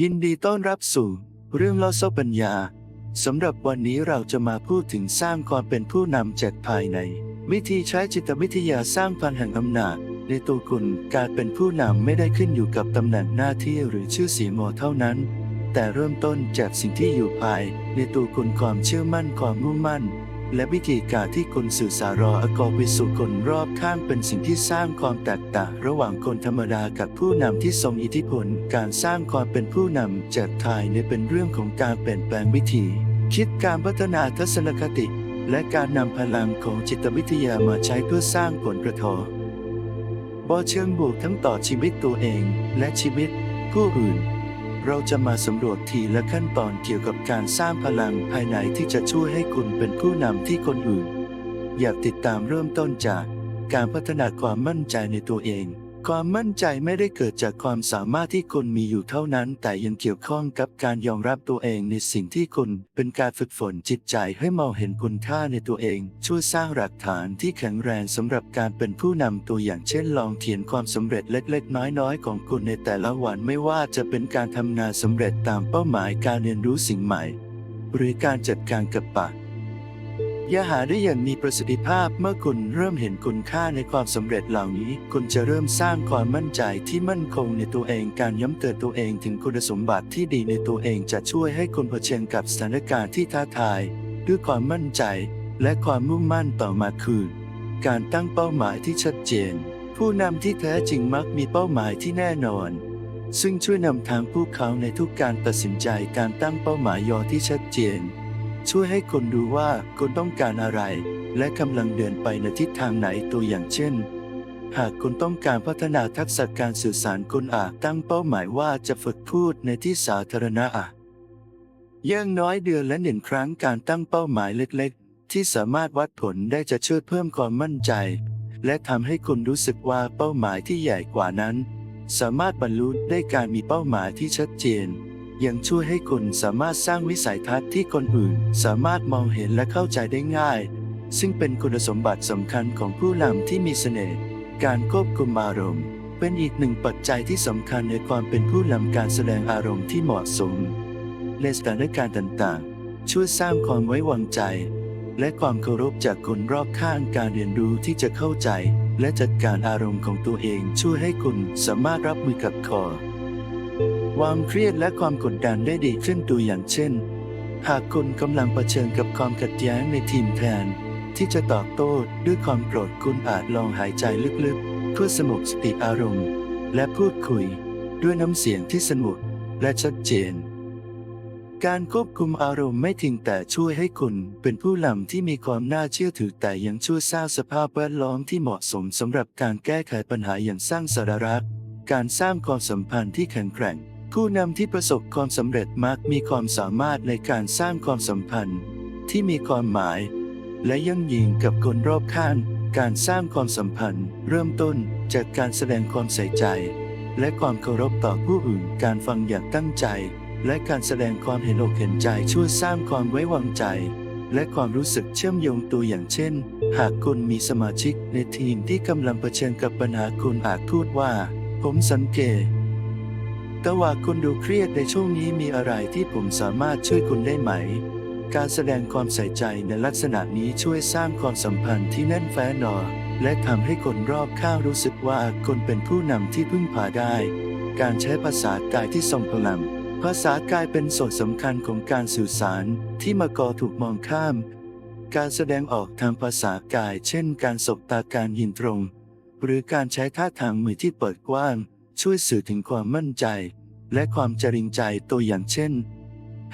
ยินดีต้อนรับสู่ เรื่องเล่าเส้าปัญญาสำหรับวันนี้เราจะมาพูดถึงสร้างความเป็นผู้นำจากภายใน วิธีใช้จิตวิทยาสร้างพลังแห่งอำนาจในตัวคุณการเป็นผู้นำไม่ได้ขึ้นอยู่กับตำแหน่งหน้าที่หรือชื่อเสียงเท่านั้น แต่เริ่มต้นจากสิ่งที่อยู่ภาย ในตัวคุณความเชื่อมั่นความมุ่งมั่น และวิธีการที่คุณสื่อสารออกอไปสู่คนรอบข้างเป็นสิ่งที่สร้างความแตกต่างระหว่างคนธรรมดากับผู้นำที่ทรงอิทธิพล การสร้างความเป็นผู้นำจากภายในเป็นเรื่องของการเปลี่ยนแปลงวิธี คิดการพัฒนาทัศนคติ และการนำพลังของจิตวิทยามาใช้เพื่อสร้างผลกระทบบอเชิงบวกทั้งต่อชีวิตตัวเองและชีวิตผู้อื่น เราจะมาสำรวจทีละขั้นตอนเกี่ยวกับการสร้างพลังภายในที่จะช่วยให้คุณเป็นผู้นำที่คนอื่น อยากติดตามเริ่มต้นจากการพัฒนาความมั่นใจในตัวเอง ความมั่นใจไม่ได้เกิดจากความสามารถที่คุณมีอยู่เท่านั้น แต่ยังเกี่ยวข้องกับการยอมรับตัวเองในสิ่งที่คุณเป็นการฝึกฝนจิตใจให้มองเห็นคุณค่าในตัวเอง ช่วยสร้างหลักฐานที่แข็งแรงสำหรับการเป็นผู้นำตัวอย่างเช่น ลองเขียนความสำเร็จเล็ก ๆ น้อยๆ ของคุณในแต่ละวันไม่ว่าจะเป็นการทำงานสำเร็จตามเป้าหมายการเรียนรู้สิ่งใหม่ หรือการจัดการกับปะอ ย่าหาได้อย่างมีประสิทธิภาพเมื่อคุณเริ่มเห็นคุณค่าในความสำเร็จเหล่านี้ คุณจะเริ่มสร้างความมั่นใจที่มั่นคงในตัวเองการย้ำเตือนตัวเองถึงคุณสมบัติที่ดีในตัวเองจะช่วยให้คุณเผชิญกับสถานการณ์ที่ท้าทาย ด้วยความมั่นใจ และความมุ่งมั่นต่อมาคือ การตั้งเป้าหมายที่ชัดเจน ผู้นำที่แท้จริงมักมีเป้าหมายที่แน่นอน ซึ่งช่วยนำทางพวกเขาในทุกการตัดสินใจการตั้งเป้าหมายยอที่ชัดเจน ช่วยให้คนดูว่าคุณต้องการอะไร และกำลังเดินไปในทิศทางไหนตัวอย่างเช่น หากคุณต้องการพัฒนาทักษะการสื่อสารคุณอาจตั้งเป้าหมายว่าจะฝึกพูดในที่สาธารณะอะอย่างน้อยเดือนละหนึ่งครั้งการตั้งเป้าหมายเล็กๆ ที่สามารถวัดผลได้จะช่วยเพิ่มความมั่นใจ และทำให้คุณรู้สึกว่าเป้าหมายที่ใหญ่กว่านั้น สามารถบรรลุได้การมีเป้าหมายที่ชัดเจน ยังช่วยให้คุณสามารถสร้างวิสัยทัศน์ที่คนอื่น สามารถมองเห็นและเข้าใจได้ง่าย ซึ่งเป็นคุณสมบัติสำคัญของผู้นำที่มีเสน่ห์การควบคุมอารมณ์ เป็นอีกหนึ่งปัจจัยที่สำคัญในความเป็นผู้นำการแสดงอารมณ์ที่เหมาะสมในสถานการณ์ต่างๆ ช่วยสร้างความไว้วางใจ และความเคารพจากคนรอบข้างการเรียนรู้ที่จะเข้าใจ และจัดการอารมณ์ของตัวเองช่วยให้คุณสามารถรับมือกับคอ ความเครียดและความกดดันได้ดีขึ้นตัวอย่างเช่น หากคุณกำลังเผชิญกับความขัดแย้งในทีมแทน ที่จะตอบโต้ด้วยความโกรธคุณอาจลองหายใจลึกๆ เพื่อสงบสติอารมณ์ และพูดคุย ด้วยน้ำเสียงที่สงบและชัดเจน การควบคุมอารมณ์ไม่เพียงแต่ช่วยให้คุณเป็นผู้นำที่มีความน่าเชื่อถือแต่ยังช่วยสร้างสภาพแวดล้อมที่เหมาะสมสำหรับการแก้ไขปัญหาอย่างสร้างสาระการสร้างความสัมพันธ์ที่แข็งแกร่ง ผู้นำที่ประสบความสำเร็จมักมีความสามารถในการสร้างความสัมพันธ์ที่มีความหมาย และยั่งยืนกับคนรอบข้าง การสร้างความสัมพันธ์ เริ่มต้นจากการแสดงความใส่ใจ และความเคารพต่อผู้อื่น การฟังอย่างตั้งใจ และการแสดงความเห็นอกเห็นใจช่วยสร้างความไว้วางใจ และความรู้สึกเชื่อมโยงตัวอย่างเช่น หากคุณมีสมาชิกในทีมที่กำลังเผชิญกับปัญหาคุณอาจพูดว่า ผมสังเกต ต่ว่าคุณดูเครียดในช่วงนี้มีอะไรที่ผมสามารถช่วยคุณได้ไหม การแสดงความใส่ใจในลักษณะนี้ช่วยสร้างความสัมพันธ์ที่แน่นแฟ้นหนอและทำให้คนรอบข้างรู้สึกว่าคุณเป็นผู้นำที่พึ่งพาได้ การใช้ภาษากายที่ทรงพลัง ภาษากายเป็นส่วนสำคัญของการสื่อสารที่มากอถูกมองข้าม การแสดงออกทางภาษากาย เช่น การสบตาการยินตรง หรือการใช้ท่าทางมือที่เปิดกว้าง ช่วยสื่อถึงความมั่นใจ และความจริงใจตัวอย่างเช่น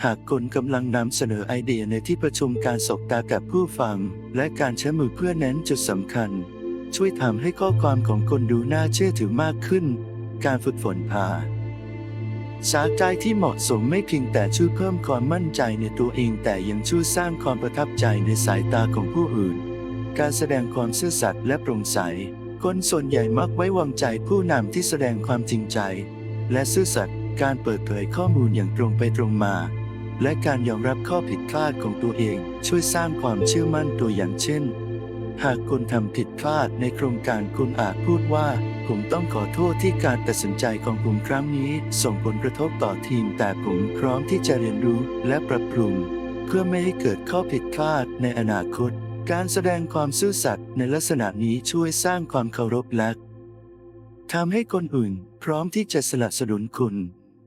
หากคุณกำลังนำเสนอไอเดียในที่ประชุมการสบตากับผู้ฟัง และการใช้มือเพื่อเน้นจุดสำคัญ ช่วยทำให้ข้อความของคนดูน่าเชื่อถือมากขึ้น การฝึกฝนพาสาใจที่เหมาะสมไม่เพียงแต่ช่วยเพิ่มความมั่นใจในตัวเองแต่ยังช่วยสร้างความประทับใจในสายตาของผู้อื่น การแสดงความซื่อสัตย์และโปร่งใส คนส่วนใหญ่มักไว้วางใจผู้นำที่แสดงความจริงใจ และซื่อสัตย์การเปิดเผยข้อมูลอย่างตรงไปตรงมา และการยอมรับข้อผิดพลาดของตัวเอง ช่วยสร้างความเชื่อมั่นตัวอย่างเช่น หากคุณทำผิดพลาดในโครงการคุณอาจพูดว่า ผมต้องขอโทษที่การตัดสินใจของผมครั้งนี้ ส่งผลกระทบต่อทีม แต่ผมพร้อมที่จะเรียนรู้และปรับปรุง เพื่อไม่ให้เกิดข้อผิดพลาดในอนาคต การแสดงความซื่อสัตย์ในลักษณะนี้ช่วยสร้างความเคารพและทำให้คนอื่นพร้อมที่จะสนับสนุนคุณ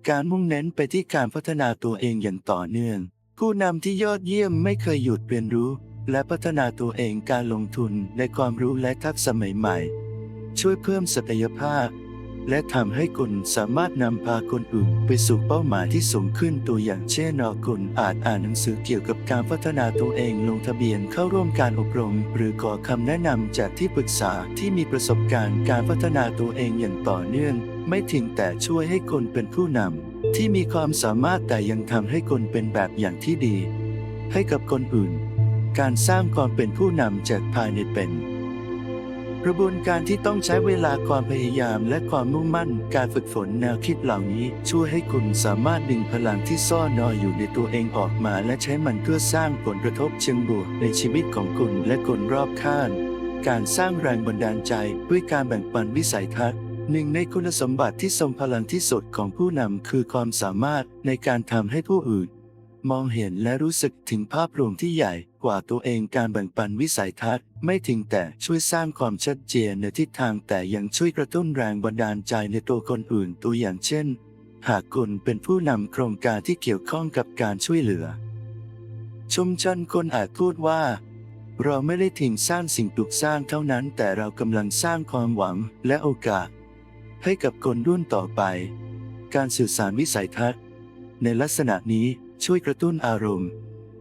การมุ่งเน้นไปที่การพัฒนาตัวเองอย่างต่อเนื่อง ผู้นำที่ยอดเยี่ยมไม่เคยหยุดเรียนรู้ และพัฒนาตัวเองการลงทุนในความรู้และทักษะใหม่ๆ ช่วยเพิ่มศักยภาพ และทำให้คุณสามารถนำพาคนอื่นไปสู่เป้าหมายที่สูงขึ้นตัวอย่างเช่นนอคุณอาจอ่านหนังสือเกี่ยวกับการพัฒนาตัวเองลงทะเบียนเข้าร่วมการอบรม หรือขอคำแนะนำจากที่ปรึกษาที่มีประสบการณ์การพัฒนาตัวเองอย่างต่อเนื่อง ไม่ทิ้งแต่ช่วยให้คนเป็นผู้นำที่มีความสามารถแต่ยังทำให้คนเป็นแบบอย่างที่ดี ให้กับคนอื่น การสร้างความเป็นผู้นำจากภายในเป็น กระบวนการที่ต้องใช้เวลาความพยายามและความมุ่งมั่น การฝึกฝนแนวคิดเหล่านี้ ช่วยให้คุณสามารถดึงพลังที่ซ่อนนอยอยู่ในตัวเองออกมา และใช้มันเพื่อสร้างผลกระทบเชิงบวกในชีวิตของคุณและคนรอบข้าง การสร้างแรงบันดาลใจด้วยการแบ่งปันวิสัยทัศน์หนึ่งในคุณสมบัติที่ทรงพลังที่สุดของผู้นำคือความสามารถในการทำให้ผู้อื่น มองเห็นและรู้สึกถึงภาพรวมที่ใหญ่กว่าตัวเองการแบ่งปันวิสัยทัศน์ ไม่ถึงแต่ช่วยสร้างความชัดเจนในทิศทางแต่ยังช่วยกระตุ้นแรงบันดาลใจในตัวคนอื่นตัวอย่างเช่น หากคุณเป็นผู้นำโครงการที่เกี่ยวข้องกับการช่วยเหลือ ชุมชนคนอาจพูดว่า เราไม่ได้ทิ้งสร้างสิ่งปลูกสร้างเท่านั้น แต่เรากำลังสร้างความหวังและโอกาส ให้กับคนรุ่นต่อไป การสื่อสารวิสัยทัศน์ ในลักษณะนี้ ช่วยกระตุ้นอารมณ์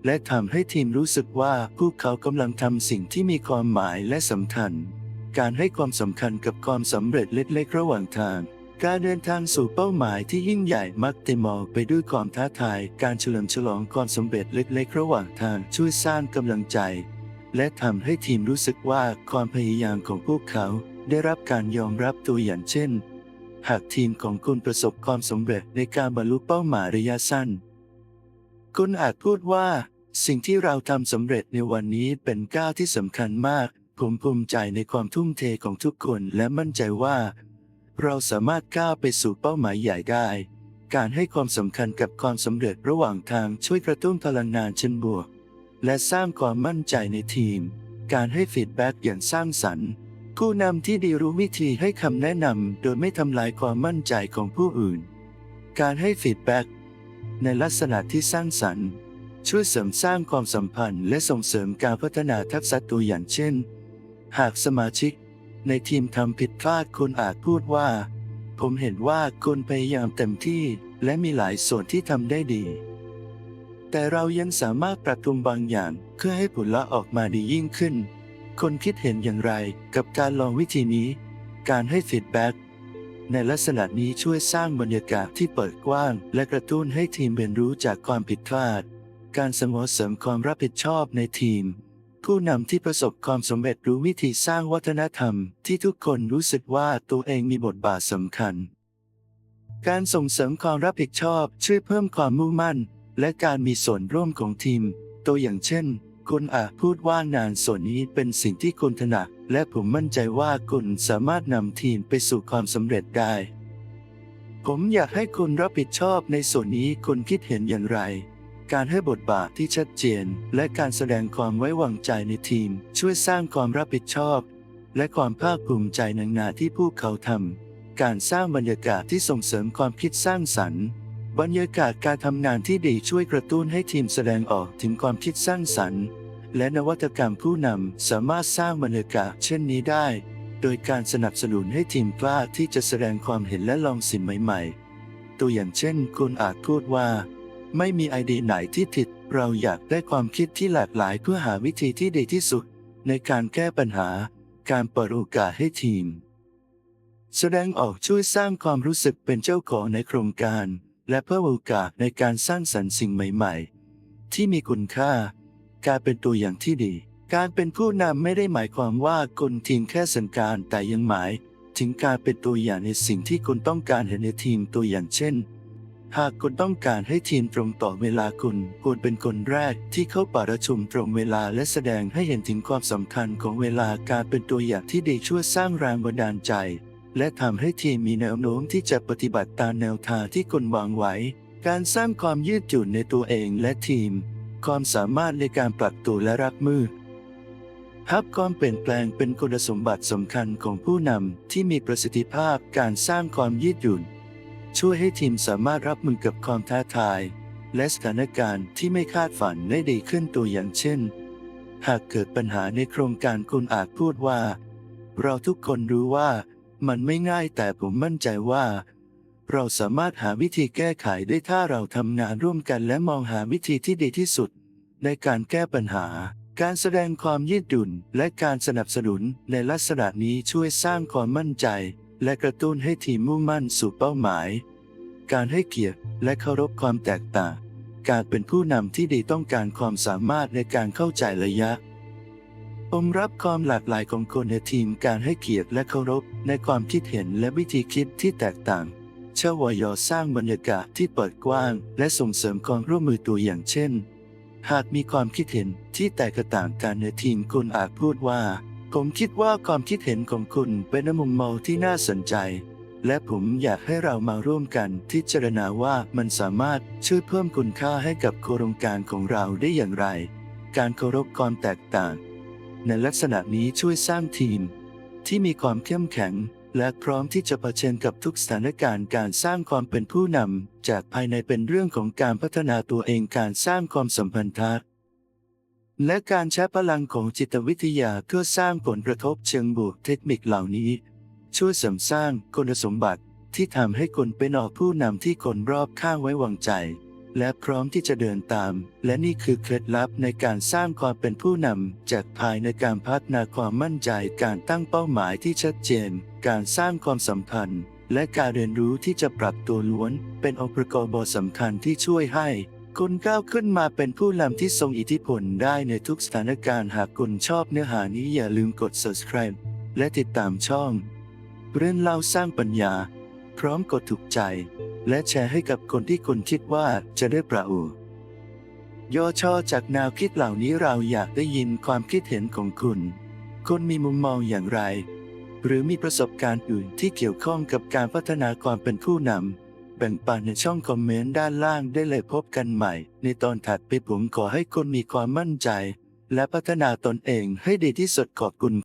และทำให้ทีมรู้สึกว่าพวกเขากำลังทำสิ่งที่มีความหมายและสำคัญ การให้ความสำคัญกับความสำเร็จเล็กๆ ระหว่างทาง การเดินทางสู่เป้าหมายที่ยิ่งใหญ่มักเต็มอไปด้วยความท้าทาย การเฉลิมฉลองความสำเร็จเล็กๆ ระหว่างทางช่วยสร้างกำลังใจ และทำให้ทีมรู้สึกว่าความพยายามของพวกเขา ได้รับการยอมรับตัวอย่างเช่นหากทีมของคุณประสบความสำเร็จในการบรรลุเป้าหมายระยะสั้น คุณอาจพูดว่า สิ่งที่เราทำสำเร็จในวันนี้เป็นก้าวที่สำคัญมาก ผมภูมิใจในความทุ่มเทของทุกคนและมั่นใจว่า เราสามารถก้าวไปสู่เป้าหมายใหญ่ได้ การให้ความสำคัญกับความสำเร็จระหว่างทางช่วยกระตุ้นพลังงานเชิงบวก และสร้างความมั่นใจในทีม การให้ฟีดแบ็กอย่างสร้างสรรค์ผู้นำที่ดีรู้วิธีให้คำแนะนำโดยไม่ทำลายความมั่นใจของผู้อื่น การให้ฟีดแบ็ก ในลักษณะที่สร้างสรรค์ ช่วยเสริมสร้างความสัมพันธ์ และส่งเสริมการพัฒนาทักษะตัวอย่างเช่น หากสมาชิก ในทีมทำผิดพลาดคุณอาจพูดว่า ผมเห็นว่าคุณพยายามเต็มที่และมีหลายส่วนที่ทำได้ดี แต่เรายังสามารถปรับปรุงบางอย่างเพื่อให้ผลลัพธ์ออกมาดียิ่งขึ้น คนคิดเห็นอย่างไรกับการลองวิธีนี้ การให้ฟีดแบ็ก ในลักษณะนี้ช่วยสร้างบรรยากาศที่เปิดกว้าง และกระตุ้นให้ทีมเรียนรู้จากความผิดพลาด การสมอเสริมความรับผิดชอบในทีม ผู้นำที่ประสบความสำเร็จรู้วิธีสร้างวัฒนธรรม ที่ทุกคนรู้สึกว่าตัวเองมีบทบาทสำคัญ การส่งเสริมความรับผิดชอบช่วยเพิ่มความมุ่งมั่น และการมีส่วนร่วมของทีม ตัวอย่างเช่น คุณอาจพูดว่างานส่วนนี้เป็นสิ่งที่คุณถนัดและผมมั่นใจว่าคุณสามารถนำทีมไปสู่ความสำเร็จได้ ผมอยากให้คุณรับผิดชอบในส่วนนี้คุณคิดเห็นอย่างไร การให้บทบาทที่ชัดเจน และการแสดงความไว้วางใจในทีม ช่วยสร้างความรับผิดชอบ และความภาคภูมิใจในงานที่พวกเขาทำการสร้างบรรยากาศที่ส่งเสริมความคิดสร้างสรรค์ บรรยากาศการทำงานที่ดีช่วยกระตุ้นให้ทีมแสดงออกถึงความคิดสร้างสรรค์ และนวัตกรรมผู้นำสามารถสร้างบรรยากาศเช่นนี้ได้ โดยการสนับสนุนให้ทีมกล้าที่จะแสดงความเห็นและลองสิ่งใหม่ๆ ตัวอย่างเช่น คุณอาจพูดว่า ไม่มีไอเดียไหนที่ผิด เราอยากได้ความคิดที่หลากหลายเพื่อหาวิธีที่ดีที่สุด ในการแก้ปัญหา การเปิดโอกาสให้ทีม แสดงออกช่วยสร้างความรู้สึกเป็นเจ้าของในโครงการ และเพิ่มโอกาสในการสร้างสรรค์สิ่งใหม่ๆ ที่มีคุณค่า การเป็นตัวอย่างที่ดี การเป็นผู้นำไม่ได้หมายความว่าคุณทิ้งแค่สัญการแต่ยังหมาย ถึงการเป็นตัวอย่างในสิ่งที่คุณต้องการเห็นในทีมตัวอย่างเช่น หากคุณต้องการให้ทีมตรงต่อเวลาคุณควรเป็นคนแรกที่เข้าประชุมตรงเวลาและแสดงให้เห็นถึงความสำคัญของเวลาการเป็นตัวอย่างที่ดีช่วยสร้างแรงบันดาลใจ และทำให้ทีมมีแนวโน้มที่จะปฏิบัติตามแนวทางที่คุณวางไว้ การสร้างความยืดหยุ่นในตัวเองและทีม ความสามารถในการปรับตัวและรับมือฮับความเปลี่ยนแปลงเป็นคุณสมบัติสำคัญของผู้นำที่มีประสิทธิภาพการสร้างความยืดหยุ่น ช่วยให้ทีมสามารถรับมือกับความท้าทาย และสถานการณ์ที่ไม่คาดฝันได้ดีขึ้นตัวอย่างเช่น หากเกิดปัญหาในโครงการคุณอาจพูดว่า เราทุกคนรู้ว่า มันไม่ง่ายแต่ผมมั่นใจว่า เราสามารถหาวิธีแก้ไขได้ถ้าเราทำงานร่วมกันและมองหาวิธีที่ดีที่สุด ในการแก้ปัญหา การแสดงความยืดหยุ่น และการสนับสนุนในลักษณะนี้ช่วยสร้างความมั่นใจ และกระตุ้นให้ทีมมุ่งมั่นสู่เป้าหมาย การให้เกียรติและเคารพความแตกต่าง การเป็นผู้นำที่ดีต้องการความสามารถในการเข้าใจระยะ ผมรับความหลากหลายของคนในทีมการให้เกียรติและเคารพในความคิดเห็นและวิธีคิดที่แตกต่างเชวยอสร้างบรรยากาศที่เปิดกว้าง และส่งเสริมความร่วมมือตัวอย่างเช่น หากมีความคิดเห็นที่แตกต่างกันในทีมคุณอาจพูดว่า ผมคิดว่าความคิดเห็นของคุณเป็นมุมมองที่น่าสนใจ และผมอยากให้เรามาร่วมกันพิจรณาว่ามันสามารถช่วยเพิ่มคุณค่าให้กับโครงการของเราได้อย่างไร การเคารพความแตกต่าง ในลักษณะนี้ช่วยสร้างทีม ที่มีความเข้มแข็ง และพร้อมที่จะเผชิญกับทุกสถานการณ์การสร้างความเป็นผู้นำจากภายในเป็นเรื่องของการพัฒนาตัวเองการสร้างความสัมพันธ์และการใช้พลังของจิตวิทยาเพื่อสร้างผลกระทบเชิงบวกเทคนิคเหล่านี้ ช่วยเสริมสร้างคุณสมบัติที่ทำให้คนเป็นออกผู้นำที่คนรอบข้างไว้วางใจ และพร้อมที่จะเดินตาม และนี่คือเคล็ดลับในการสร้างความเป็นผู้นำจากภายในการพัฒนาความมั่นใจการตั้งเป้าหมายที่ชัดเจน การสร้างความสัมพันธ์ และการเรียนรู้ที่จะปรับตัวล้วน เป็นองค์ประกอบสำคัญที่ช่วยให้คุณก้าวขึ้นมาเป็นผู้นำที่ทรงอิทธิพลได้ในทุกสถานการณ์หากคุณชอบเนื้อหานี้อย่าลืมกด subscribe และติดตามช่อง เรื่องเล่าสร้างปัญญา พร้อมกดถูกใจ และแชร์ให้กับคนที่คุณคิดว่าจะได้ประโยชน์ย่อชอจากแนวคิดเหล่านี้เราอยากได้ยินความคิดเห็นของคุณ คุณมีมุมมองอย่างไร หรือมีประสบการณ์อื่นที่เกี่ยวข้องกับการพัฒนาความเป็นผู้นำแบ่งปันในช่องคอมเมนต์ด้านล่างได้เลยพบกันใหม่ ในตอนถัดไปผมขอให้คุณมีความมั่นใจ และพัฒนาตนเองให้ดีที่สุดขอบคุณ